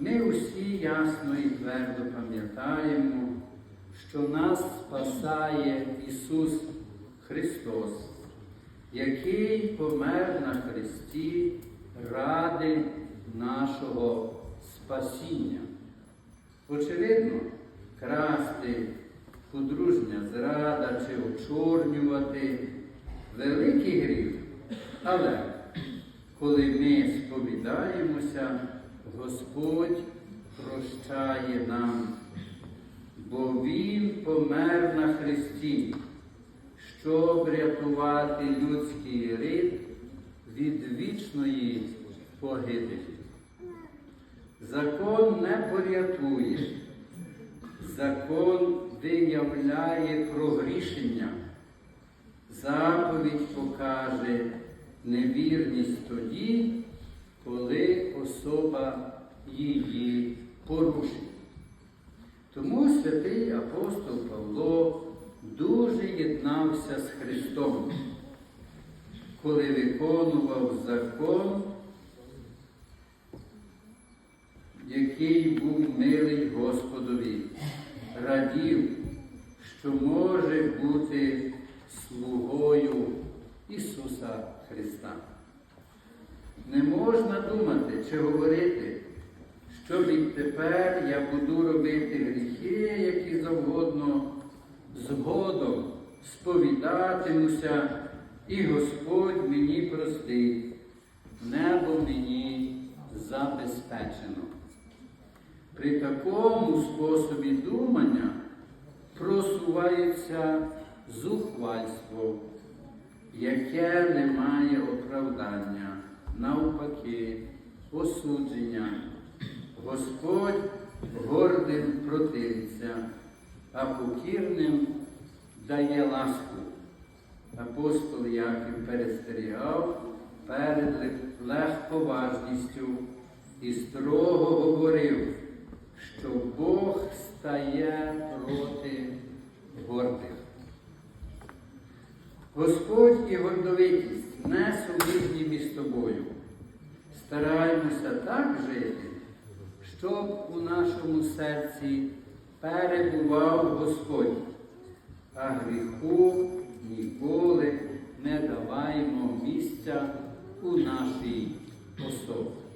Ми усі ясно і твердо пам'ятаємо, що нас спасає Ісус Христос, який помер на Христі ради нашого спасіння. Очевидно, красти, подружня зрада чи очорнювати великий гріх. Але коли ми сповідаємося, Господь прощає нам, бо Він помер на Христі, щоб рятувати людський рід від вічної погибелі. Закон не порятує, закон виявляє прогрішення. Заповідь покаже невірність тоді, коли особа її порушить. Тому святий апостол Павло дуже єднався з Христом, коли виконував закон, який був милий Господові, радів, що може бути слугою Ісуса Христа. Можна думати чи говорити, що відтепер я буду робити гріхи, які завгодно, згодом сповідатимуся, і Господь мені простить, небо мені забезпечено. При такому способі думання просувається зухвальство, яке не має оправдання, навпаки, осудження. Господь гордим противиться, а покірним дає ласку. Апостол Яків перестерігав перед легковажністю і строго говорив, що Бог стає проти гордих. Господь і гордовитість не сумісні між тобою. Стараємося так жити, щоб у нашому серці перебував Господь, а гріху ніколи не даваємо місця у нашій особі.